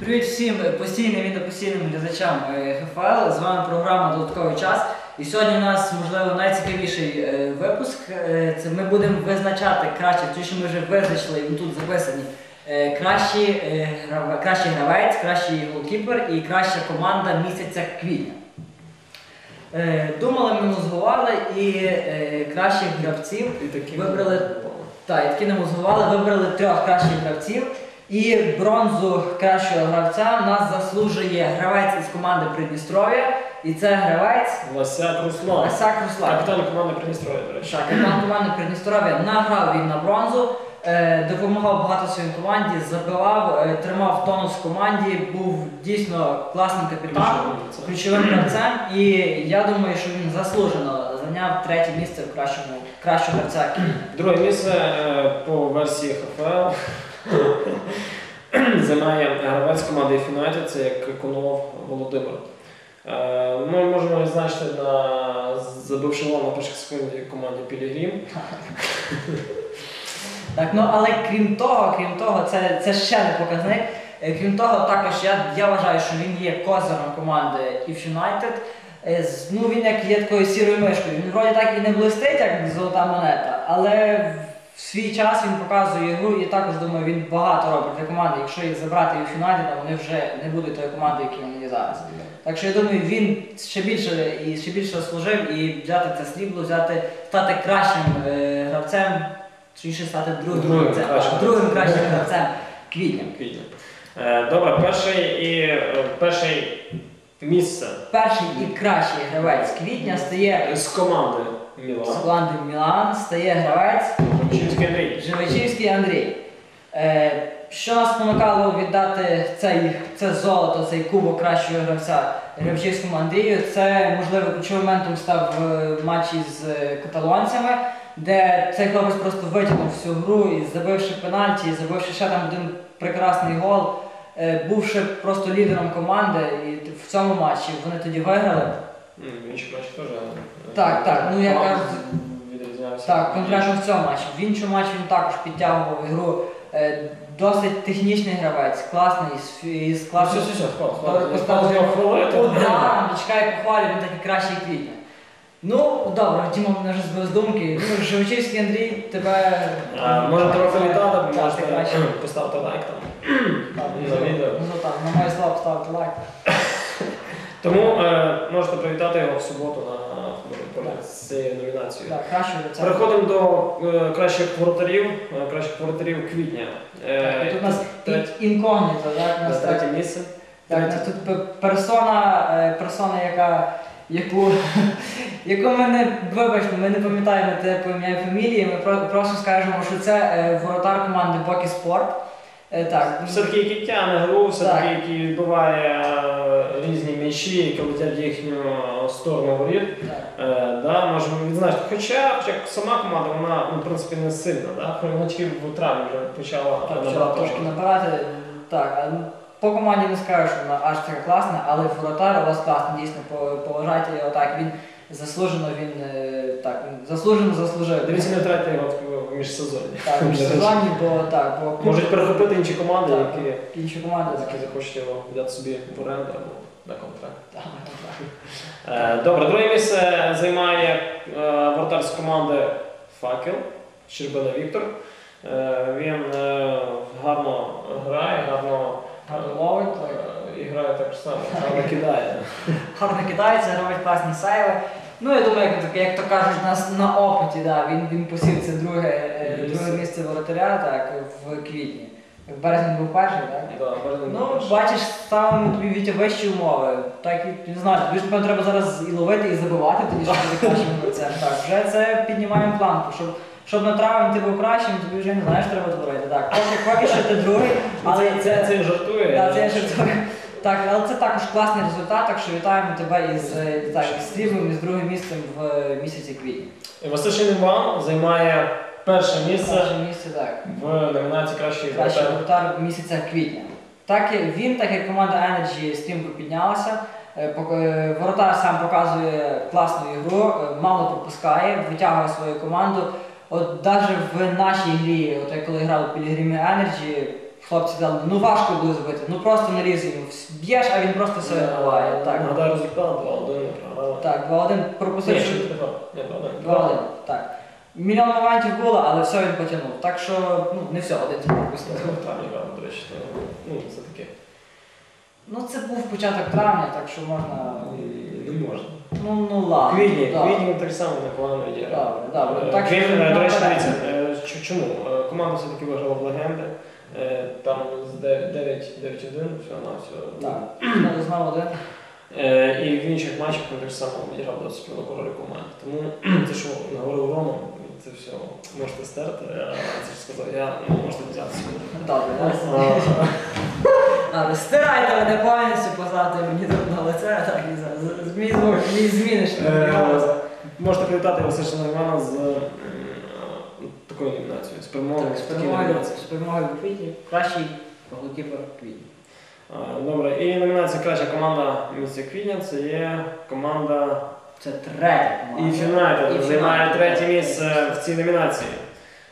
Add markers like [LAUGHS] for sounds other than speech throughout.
Привіт всім постійним і непостійним глядачам е, ХФЛ. З вами програма Додатковий час. І сьогодні у нас, можливо, найцікавіший е, випуск. Е, Це ми будемо визначати краще, тому що ми вже визначили, і тут записані е, кращий, е, кращий гравець, кращий голкіпер і краща команда місяця квітня. Е, Думали, ми мозгували і е, кращих гравців І такі вибрали. Так, і таки не мозгували, вибрали трьох кращих гравців. І бронзу кращого гравця в нас заслужує гравець із команди Придністров'я. І це гравець Ласяк Руслан. Асак Руслан. Капітан команди Придністров'я, до речі. Так, капітан команди Придністров'я награв він на бронзу, е, допомагав багато своїй команді, забивав, е, тримав тонус в команді, був дійсно класним капітаном, ключовим гравцем. І я думаю, що він заслужено зайняв третє місце в кращому кращого гравця. Друге місце е, по версії ХФЛ займає гравець команди Юнайтед, це як Конолов Володимир. Е, Ми можемо відзначити на забивши гол на перших секунді команді Пілігрім. Так, ну але крім того, крім того, це, це ще не показник. Е, Крім того, також я, я вважаю, що він є козиром команди If United. Е, Ну, він як є такою сірою мишкою. Він вроді так і не блистить, як золота монета, але в свій час він показує гру і також думаю, він багато робить для команди. Якщо їх забрати в United, вони вже не будуть тою командою, які вони є зараз. Так що я думаю, він ще більше і ще більше служив і взяти це срібло, взяти, стати кращим е, гравцем, точніше стати другим, Другим гравцем, кращим другим кращим гравцем квітня. Квітня. Е, Добре, перший і е, перший місце Перший і кращий гравець квітня стає з команди з Мілан. команди Мілан, стає гравець Чимський Андрій. Живичівський Андрій. Е, що нас спонукало віддати цей, це золото, цей кубок кращого гравця Живичівському Андрію? Це, можливо, ключовим моментом став е, матч із е, каталонцями, де цей хлопець просто витягнув всю гру і забивши пенальті, і забивши ще там один прекрасний гол, е, бувши просто лідером команди, і в цьому матчі вони тоді виграли. М, Він ще теж. е, Так, так, ну, я кажу, відрізнявся. Так, конкретно в цьому матчі. В іншому матчі він також підтягував ігру. Е, Досить технічний гравець, класний, з фі- із Все, класним все, все, хвала, Добре, хвала. поставив чекай похвалю, він такий кращий квітня. Ну, добре, Діма мене вже збив з думки. Ну, Живичівський Андрій, тебе. А, Може трохи вітати, Так, ти можете краще. [CLEARS THROAT] поставити лайк там. На відео. Ну так, на моє слово ставити лайк. Тому е, можете привітати його в суботу на футбольному полі з цією номінацією. Так, кращий гравця. Переходимо до е, кращих воротарів, е, кращих воротарів квітня. Е, Так, і тут у нас третє- ін- інкогніто, у на нас так. третє місце. Так, у нас тут пе- персона, е, персона, яка, яку, [LAUGHS] яку ми не, вибачте, ми не пам'ятаємо те по ім'я і фамілії, ми про- просто скажемо, що це е, воротар команди Бокі Спорт. Е, Так, Все-таки який тягне гру, все-таки Так. який відбиває е, різні м'ячі, які летять в їхню сторону воріт. Е, да, можемо відзначити. Хоча, хоча сама команда, вона ну, в принципі не сильна. Да? Вона тільки в травні вже почала Так, набирати почала трошки набирати. Так, по команді не скажу, що вона аж така класна, але воротар у вас класний, дійсно, по- поважайте його так. Він заслужено, він е, так, заслужено заслужив. Дивіться, не втратьте його в- міжсезонні. Так, [LAUGHS] в сезоні, бо так, бо Можуть перехопити інші команди, Так. які, інші команди. які захочуть його взяти собі в оренду або на контракт. Так, так. Е, Добре, друге місце займає е, вратар з команди Факел Щербина Віктор. Він гарно грає, гарно ловить, і грає так само, гарно кидає. гарно кидається, робить класні сейви. Ну, я думаю, як, як то кажуть, нас на опиті, да, він, він посів це друге, е, Місце. друге місце воротаря так, в квітні. В березні був перший, так? Да, Берлін Ну, перший. бачиш, ставимо тобі Вітя вищі умови. Так і не знаю, тобі ж напевно, треба зараз і ловити, і забивати тоді, щоб бути кращим гравцем. Так, вже це піднімаємо планку. Щоб, щоб на травень ти був кращим, тобі вже не знаєш, треба творити. Так, поки, поки що ти другий, але це, це, це жартує. Да, це я жартую. Так, але це також класний результат, так що вітаємо тебе із, е, так, сріблом і з другим місцем в е, місяці квітні. Васишин Іван займає перше місце Перше місце, так. в номінації кращий воротар місяця квітня. Так він, так як команда Energy стрімко піднялася. е, Воротар сам показує класну ігру, мало пропускає, витягує свою команду. От навіть в нашій грі, от коли грав у Пілігримі Energy, хлопці дали, ну важко буде забити, ну просто наріз йому. Б'єш, а він просто все відбуває. Так, Нагадаю результат 2-1 не програли. так, 2-1 Ні, пропустив. що- програли. Ні, 2-1. 2-1, так. Мільйон моментів було, але все він потягнув. Так що, ну, не все, один тільки пропустив. Травні грали, до речі, то, ну, це таке. Ну, це був початок травня, так що можна. Не можна. Ну, ну ладно. Квітні, да. квітні так само непогано відіграв. Добре, добре. Е, Так що Квітні, до речі, наперед. дивіться, е, ч- чому? Е, Команда все-таки виграла в легенди. Е, Там з 9-1 всього на всього. Е, І в інших матчах він так само відіграв досить велику роль команди. Тому [CLEARS THROAT] те, що говорив Рома, це все можете стерти, а це ж сказав я, ну, можете взяти собі. Добре, А, [LAUGHS] Добре, стирайте мене повністю, позати мені тут на лице, так і зміниш. Е, Можете привітати Василя Івана з такою номінацією, з перемогою. Так, з в перемогою, квітні. Кращий голкіпер квітні. Добре, і номінація краща команда місця Квітня це є команда Це третя команда. If United, займає третє місце в цій номінації.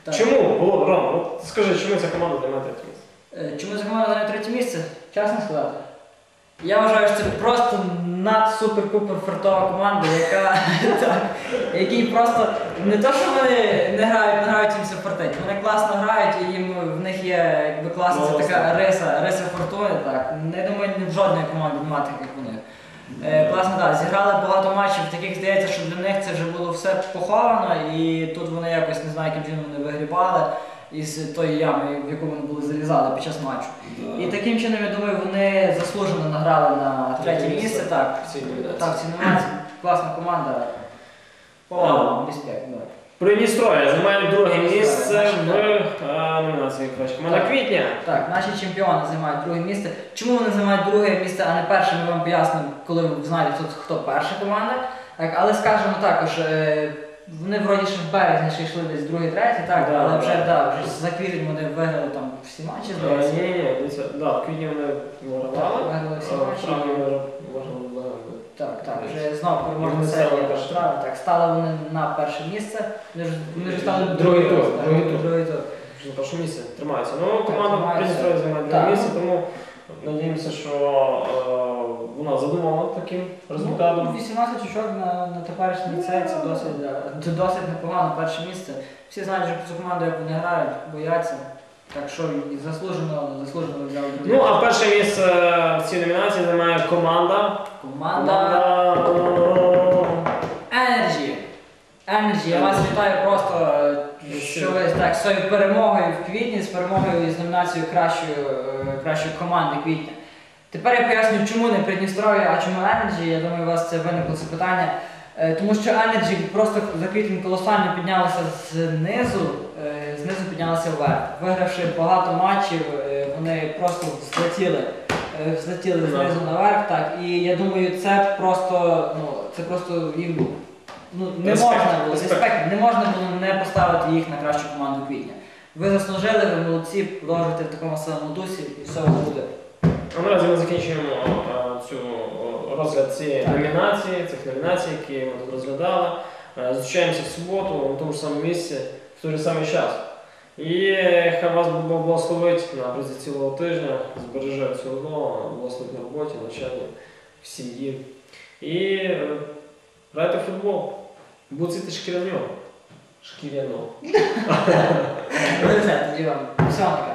Так. Чому? Володь, Ром, от скажи, чому ця команда займає третє місце? Е, Чому за команда на третє місце? Чесно сказати. Я вважаю, що це просто над-супер-пупер фартова команда, яка [LAUGHS] які просто не то, що вони не грають, не грають їм все фартить. Вони класно грають і їм в них є якби класна ця така риса, риса фортуни. Так. Не думаю, ні в жодної команди немає таких як у них. Е, класно, так. Зіграли багато матчів, таких здається, що для них це вже було все поховано, і тут вони якось не знаю, яким чином вони вигрібали із тої ями, в яку вони були залізали під час матчу. І таким чином, я думаю, вони заслужено награли на третє місце. Так, в цій так, ці номінації. Класна команда. Повага респект. да. Придністров'я займає друге місце в е, номінації краща команда. Квітня. Так, наші чемпіони займають друге місце. Чому вони займають друге місце, а не перше, ми вам пояснимо, коли ви знаєте, хто, хто перша команда. Так, але скажемо також, е, вони вроді ще в березні ще йшли десь другий, третій, так, Да, але вже, да. да, вже за квітень вони виграли там всі матчі, Ні, здається. ні, ні, дивіться, да, в Квітні вони Так, вигравали, виграли всі а в матчі. вони вже. Так, так, вже знову переможна Вони серія стали. Так, стали вони на перше місце. Вони ж, вони ж стали Другий тур, так, другий тур. другий тур. Вже на першому місці тримаються. Ну, команда тримаються. Придністров'я займає друге Так. місце, тому надіємося, що е, вона задумала таким результатом. Ну, 18 очок на, на теперішній цей, це досить, це досить непогано перше місце. Всі знають, що цю команду, як вони грають, бояться. Так що і заслужено, заслужено взяли. Ну, а перше місце в цій номінації займає команда. команда Energy. Energy, я вас вітаю просто, е, що ви так, з цією перемогою в квітні, з перемогою з номінацією кращої, е, кращої команди квітня. Тепер я поясню, чому не Придністров'я, а чому Energy. Я думаю, у вас це виникло це питання. Е, Тому що Energy просто за квітень колосально піднялися знизу, е, знизу піднялися вверх. Вигравши багато матчів, вони просто злетіли, злетіли знизу наверх. Так. І я думаю, це просто, ну, це просто їм ну, не Респект, можна було респект. респект, не можна було не поставити їх на кращу команду квітня. Ви заслужили, ви молодці, продовжуйте в такому самому дусі і все у вас буде. А наразі ми закінчуємо е, цю е, розгляд цієї номінації, цих номінацій, які ми тут розглядали. Е, Зустрічаємося в суботу на тому ж самому місці, в той же самий час. І е, хай вас Бог благословить на протязі цілого тижня, збереже всього одного, благословить на роботі, навчанні, в сім'ї. І е, грайте в футбол. ぶついて仕切らんよ仕切れのごめんなさい私はお世話にな